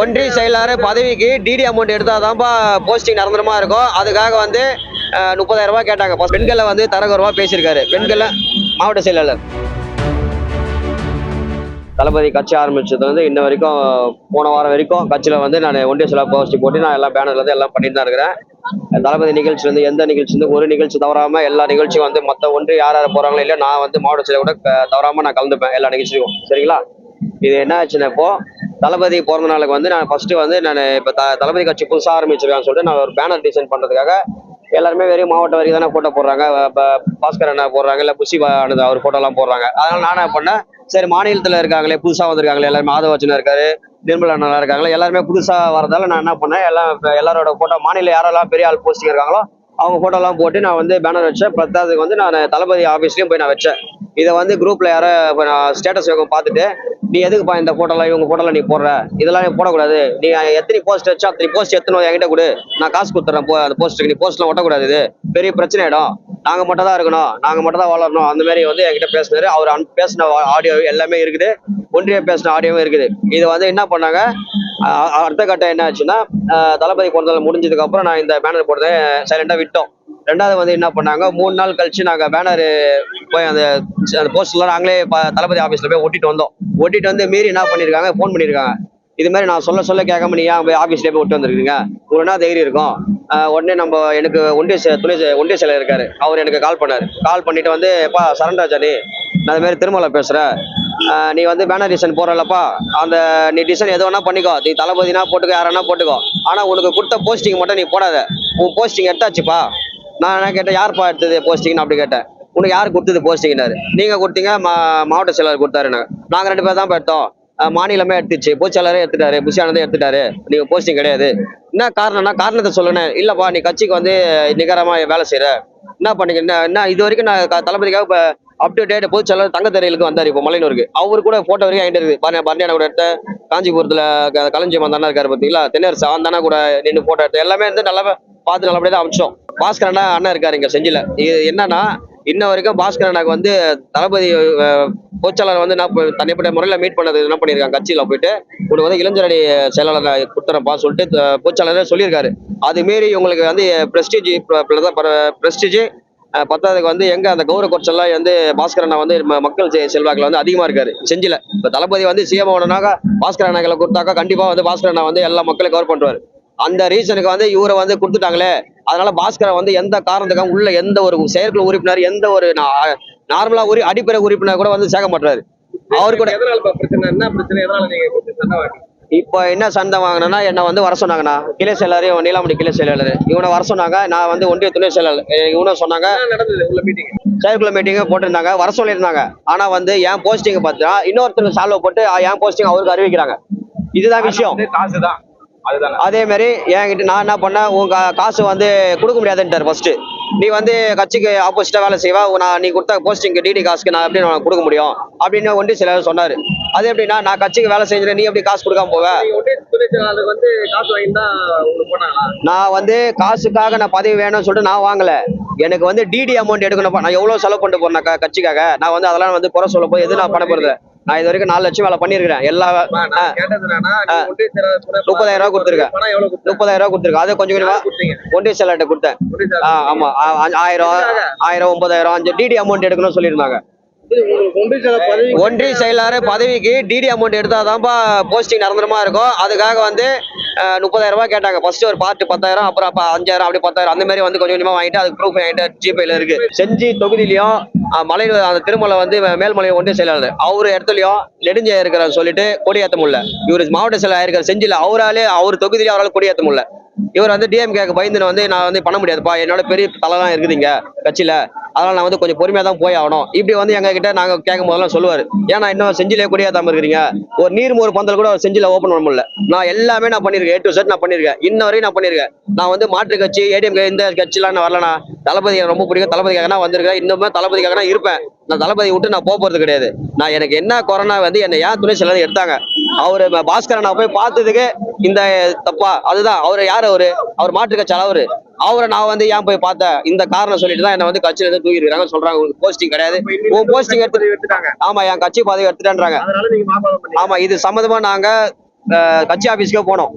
ஒன்றிய செயலாளர் பதவிக்கு டிடி அமௌண்ட் எடுத்தால் தான்ப்பா போஸ்டிங் நிரந்தரமாக இருக்கும். அதுக்காக வந்து முப்பதாயிரம் ரூபாய் கேட்டாங்க. பெண்களை வந்து தரகுறவாக பேசியிருக்காரு. பெண்களை மாவட்ட செயலாளர். தளபதி கட்சி ஆரம்பிச்சது வந்து இன்ன வரைக்கும் போன வாரம் வரைக்கும் கட்சியில் வந்து நான் ஒன்றிய செயலாளர் போஸ்டிங் போட்டு நான் எல்லாம் பேனர்ல இருந்து எல்லாம் பண்ணிட்டு தான் இருக்கிறேன். தளபதி நிகழ்ச்சி வந்து எந்த நிகழ்ச்சி வந்து ஒரு நிகழ்ச்சி தவறாமல் எல்லா நிகழ்ச்சியும் வந்து மற்ற ஒன்று யார் யார் போகிறாங்களோ இல்லையோ நான் வந்து மாவட்ட செயலர் கூட தவறாமல் நான் கலந்துப்பேன் எல்லா நிகழ்ச்சியும் சரிங்களா? இது என்ன ஆச்சுன்னா இப்போ தளபதி பிறந்த நாளுக்கு வந்து நான் ஃபர்ஸ்ட் வந்து நான் இப்போ த தளபதி கட்சி புதுசாக ஆரம்பிச்சிருக்கான்னு சொல்லிட்டு நான் ஒரு பேனர் டிசைன் பண்ணுறதுக்காக எல்லாருமே வெறும் மாவட்ட வரைக்கும் தானே போட்டோ போடுறாங்க. பாஸ்கர் அண்ணா போடுறாங்க இல்லை புஷி ஆனது அவர் போட்டோலாம் போடுறாங்க. அதனால நான் என்ன பண்ணேன் சரி மாநிலத்தில் இருக்காங்களே புதுசாக வந்திருக்காங்களே எல்லாருமே மாதவச்சனா இருக்காரு நிர்மலா அண்ணா இருக்காங்களே எல்லாருமே புதுசாக வரதால நான் என்ன பண்ணேன் எல்லாம் இப்போ எல்லாரோட போட்டோ மாநில யாரெல்லாம் பெரிய ஆள் போஸ்டிங் இருக்காங்களோ அவங்க ஃபோட்டோலாம் போட்டு நான் வந்து பேனர் வச்சேன். பத்தாவதுக்கு வந்து நான் தளபதி ஆஃபீஸ்லேயும் போய் நான் வச்சேன். இதை வந்து குரூப்பில் யாரோ இப்போ நான் ஸ்டேட்டஸ் இவங்க பார்த்துட்டு நீ எதுக்குப்பா இந்த ஃபோட்டோலாம் இவங்க போட்டோலாம் நீ போடுற? இதெல்லாம் நீ போடக்கூடாது. நீ எத்தனை போஸ்ட் வச்சோ அத்தனை போஸ்ட் எத்தனை என்கிட்ட கொடு. நான் காசு கொடுத்துறேன் போ அந்த போஸ்ட்டுக்கு நீ போஸ்ட்லாம் ஒட்டக்கூடாது இது. பெரிய பிரச்சனை ஆகிடும் நாங்கள் மட்டும் தான் இருக்கணும். நாங்கள் மட்டும் தான் வளரணும் அந்த மாதிரி வந்து என்கிட்ட பேசினாரு. அவர் அன்- பேசின ஆடியோ எல்லாமே இருக்குது. ஒன்றிய பேசின ஆடியோவும் இருக்குது. இது வந்து என்ன பண்ணாங்க? அடுத்த கட்டம் என்ன ஆச்சுன்னா தளபதி கொண்டதில் முடிஞ்சதுக்கப்புறம் நான் இந்த பேனர் போடுறதை சைலண்டாக விட்டோம். ரெண்டாவது வந்து என்ன பண்ணாங்க? மூணு நாள் கழிச்சு நாங்கள் பேனர் போய் அந்த அந்த போஸ்டர்லாம் நாங்களே தளபதி ஆஃபீஸில் போய் ஒட்டிட்டு வந்தோம். ஒட்டிட்டு வந்து மீறி என்ன பண்ணியிருக்காங்க ஃபோன் பண்ணியிருக்காங்க இது மாதிரி நான் சொல்ல சொல்ல கேட்காம நீ ஏன் போய் ஆஃபீஸ்லேயே போய் விட்டு வந்திருக்கீங்க? உங்களுக்கு என்ன தைரியம் இருக்கும்? உடனே நம்ம எனக்கு ஒன்றிய துணை ஒன்றிய செயலர் இருக்காரு. அவர் எனக்கு கால் பண்ணார். கால் பண்ணிட்டு வந்து எப்பா சரண்ராஜா நீ நான் அதுமாரி திருமலை பேசுகிறேன் நீ வந்து பேனர் டிசைன் போடுறலப்பா அந்த நீ டிசைன் எது வேணா பண்ணிக்கோ. நீ தளபதினா போட்டுக்கோ யாரா போட்டுக்கோ. ஆனால் உனக்கு கொடுத்த போஸ்டிங் மட்டும் நீ போடாத. உன் போஸ்டிங் எடுத்தாச்சுப்பா. நான் என்ன கேட்டேன் யார்ப்பா எடுத்தது போஸ்டிங்னு அப்படி கேட்டேன். உனக்கு யார் கொடுத்தது போஸ்டிங்னாரு நீங்க கொடுத்தீங்க மா மாவட்ட செயலர் கொடுத்தாரு நாங்க ரெண்டு பேர் தான் எடுத்தோம் மாநிலமே எடுத்துச்சு. பொதுச்செயலரே எடுத்துட்டாரு புஷியானதே எடுத்துட்டாரு. நீங்க போஸ்டிங் கிடையாது. என்ன காரணம்னா காரணத்தை சொல்லணும். இல்லப்பா நீ கட்சிக்கு வந்து நிகரமா வேலை செய்யற என்ன பண்ணீங்க? என்ன என்ன இது வரைக்கும் நான் தளபதிக்காக இப்போ அப் டு டேட் பொதுச்செயலர் தங்கத்தரையிலுக்கு வந்தார் இப்போ மலையனூருக்கு. அவரு கூட போட்டோ வரைக்கும் ஆகிட்டு இருக்கு. பரணி பரணியான கூட எடுத்த காஞ்சிபுரத்துல க- களஞ்சியம் அண்ணா இருக்காரு பார்த்தீங்களா தென்னரசு அந்த தானே கூட நின்று போட்டோ எடுத்து எல்லாமே வந்து நல்லா பார்த்து நல்லபடியாக தான் அமிச்சோம். பாஸ்கர் அண்ணா அண்ணா இருக்காரு இங்கே செஞ்சில. இது என்னன்னா இன்ன வரைக்கும் பாஸ்கர் அண்ணாக்கு வந்து தளபதி அஹ், பொதுச்செயலாளர் வந்து என்ன தனிப்பட்ட முறையில் மீட் பண்ணது என்ன பண்ணியிருக்காங்க? கட்சியில் போயிட்டு உங்களுக்கு வந்து இளைஞரணி செயலாளர் கொடுத்துறப்பா சொல்லிட்டு அஹ், சொல்லியிருக்காரு. அது உங்களுக்கு வந்து பிரஸ்டீஜ் பிரஸ்டீஜ் பத்தாவதுக்கு வந்து எங்க அந்த கௌரவ குறைச்சல்லாம் வந்து பாஸ்கர் அண்ணா வந்து மக்கள் செல்வாக்கில் வந்து அதிகமா இருக்காரு. செஞ்சில. இப்ப தளபதி வந்து சிஎம் ஆனாக்கா பாஸ்கர் அண்ணாக்களை கொடுத்தாக்கா கண்டிப்பா வந்து பாஸ்கர் அண்ணா வந்து எல்லா மக்களையும் கவர் பண்றாரு. அந்த ரீசனுக்கு வந்து இவரை வந்து கொடுத்துட்டாங்களே. அதனால பாஸ்கரை வந்து எந்த காரணத்துக்காக உள்ள எந்த ஒரு செயற்குழு உறுப்பினர் எந்த ஒரு நார்மலா உரி அடிப்படை உறுப்பினர் கூட வந்து சேர்க்க மாட்டாரு. அவரு கூட இப்ப பிரச்சனை என்ன சண்டை வாங்கினா என்ன வந்து வர சொன்னாங்கண்ணா. கிளை செயலாளர் நீலாமணி கிளை செயலாளர். இவனை வர சொன்னாங்க. நான் வந்து ஒன்றிய துணை செயலாளர் இவனும் சொன்னாங்க. செயற்குழு மீட்டிங் போட்டிருந்தாங்க. வர சொல்லியிருந்தாங்க. ஆனா வந்து என் போஸ்டிங் பார்த்தா இன்னொருத்தருக்கு சால்வ் போட்டு என் போஸ்டிங் அவருக்கு அறிவிக்கிறாங்க. இதுதான் விஷயம். காசு தான் அதுதானே அதே மாதிரி என்கிட்ட நான் என்ன பண்ணேன் உங்க காசு வந்து கொடுக்க முடியாதுன்ட்டார் ஃபர்ஸ்ட் நீ வந்து கட்சிக்கு ஆப்போசிட்டா வேலை செய்வா நான் நீ கொடுத்த போஸ்டிங் டிடி காசுக்கு நான் எப்படி நான் கொடுக்க முடியும்? அப்படின்னு ஒன்றி சிலர் சொன்னாரு. அது எப்படின்னா நான் கட்சிக்கு வேலை செஞ்சேன் நீ எப்படி காசு கொடுக்காம போவ? நான் வந்து காசுக்காக நான் பதவி வேணும்னு சொல்லிட்டு நான் வாங்கல. எனக்கு வந்து டிடி அமௌண்ட் எடுக்கணும் நான் எவ்வளவு செலவு பண்ணிட்டு போறேன் கட்சிக்காக? நான் வந்து அதெல்லாம் வந்து குறை சொல்ல போய் எது நான் பண்ண போறது? நான் இது வரைக்கும் நாலு லட்சம் வேலை பண்ணியிருக்கிறேன். எல்லா முப்பதாயிரம் ரூபாய் கொடுத்திருக்கேன். முப்பதாயிரம் ரூபாய் கொடுத்துருக்கேன். அதை கொஞ்சம் கொஞ்சமா ஒன்றிய செயலாளர்கிட்ட கொடுத்தேன். ஆமா. ஆயிரம் ஆயிரம் ஒன்பதாயிரம் அஞ்சு டிடி அமௌண்ட் எடுக்கணும்னு சொல்லியிருந்தாங்க. ஒன்றிய செயலாளர் பதவிக்கு டிடி அமௌண்ட் எடுத்தாதான்ப்பா போஸ்டிங் நிரந்தரமா இருக்கும். அதுக்காக வந்து முப்பதாயிரம் ரூபாய் கேட்டாங்க. ஃபர்ஸ்ட் ஒரு பார்ட் பத்தாயிரம் அப்புறம் அப்ப அஞ்சாயிரம் அப்படி பத்தாயிரம். அந்த மாதிரி வந்து கொஞ்சம் கொஞ்சமா வாங்கிட்டு அதுக்கு ப்ரூஃப் வாங்கிட்டு ஜிபேல இருக்கு. செஞ்சி தொகுதியிலையும் மலை அந்த திருமலை வந்து மேல்மலை ஒன்றிய செயலாளர். அவர் இடத்துலயும் நெடுஞ்சா இருக்கிறார் சொல்லிட்டு கொடியேற்ற முடியல இவர் மாவட்ட செயலாளர் இருக்கிற செஞ்சில. அவராலே அவர் தொகுதியிலே அவரால் கொடியேற்ற முடியல இவர் வந்து டிஎம்கேக்கு பயந்துன்னு வந்து நான் வந்து பண்ண முடியாதுப்பா. என்னோட பெரிய தலைலாம் இருக்குதுங்க கட்சியில. அதனால் நான் வந்து கொஞ்சம் பொறுமையாக தான் போய் ஆகணும். இப்படி வந்து எங்ககிட்ட நாங்கள் கேட்கும் போதெல்லாம் சொல்லுவார். ஏன்னா இன்னும் செஞ்சிலே கொடியாத்தாம இருக்கிறீங்க. ஒரு நீர் ஒரு பந்தல் கூட செஞ்சில ஓப்பன் பண்ண முடியல. நான் எல்லாமே நான் பண்ணியிருக்கேன். ஏ டு செட் நான் பண்ணியிருக்கேன். இன்ன வரையும் நான் பண்ணியிருக்கேன். நான் வந்து மாற்று கட்சி ஏடிஎம் இந்த கட்சிலாம் நான் தளபதி எனக்கு ரொம்ப பிடிக்கும். தளபதிக்காக நான் வந்திருக்கேன். இன்னுமே தளபதிக்காக நான் இருப்பேன். நான் தளபதி விட்டு நான் போக போறது கிடையாது. நான் எனக்கு என்ன கொரோனா வந்து என்னை ஏன் துணை செயலர் எடுத்தாங்க? அவரு பாஸ்கரை நான் போய் பார்த்ததுக்கு இந்த தப்பா. அதுதான். அவர் யார் அவரு? அவர் மாற்று கட்சி அவரு நான் வந்து ஏன் போய் பார்த்தேன் இந்த காரணம் சொல்லிட்டு தான் என்ன வந்து கட்சியில இருந்து தூக்கிருக்காங்க சொல்றாங்க. உங்களுக்கு போஸ்டிங் கிடையாது. உன் போஸ்டிங் எடுத்துட்டாங்க. ஆமா என் கட்சி பதவி எடுத்துட்டேன்றாங்க. ஆமா இது சம்மந்தமா நாங்க கட்சி ஆஃபீஸ்க்கே போனோம்.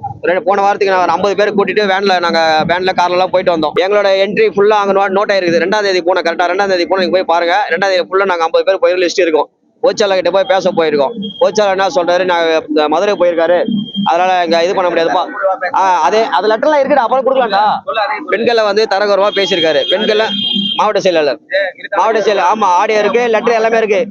போன வாரத்துக்கு நான் ஒரு ஐம்பது பேர் கூட்டிட்டு வேன்ல நாங்க வேன்ல கார்ல எல்லாம் போயிட்டு வந்தோம். எங்களோட என்ட்ரி ஃபுல்லா அங்க நோட் ஆயிருக்குது. ரெண்டாம் தேதி போன கரெக்டா ரெண்டாம் தேதி போன நீங்க போய் பாருங்க. ரெண்டாம் தேதி ஃபுல்லா நாங்க ஐம்பது பேர் போய் லிஸ்ட் இருக்கோம். கோச்சாளர் கிட்ட போய் பேச போயிருக்கோம். கோச்சாளர் என்ன சொல்றாரு? நான் மதுரை போயிருக்காரு. அதனால எங்க இது பண்ண முடியாதுப்பா. ஆ, அதே அது லெட்டர்லாம் இருக்குடா. அப்புறம் கொடுக்கலாம்டா. பெண்களை வந்து தரகுறவா பேசியிருக்காரு. பெண்களை மாவட்ட செயலாளர். மாவட்ட செயலர் ஆமா ஆடியோ இருக்கு லெட்டர் எல்லாமே இருக்கு.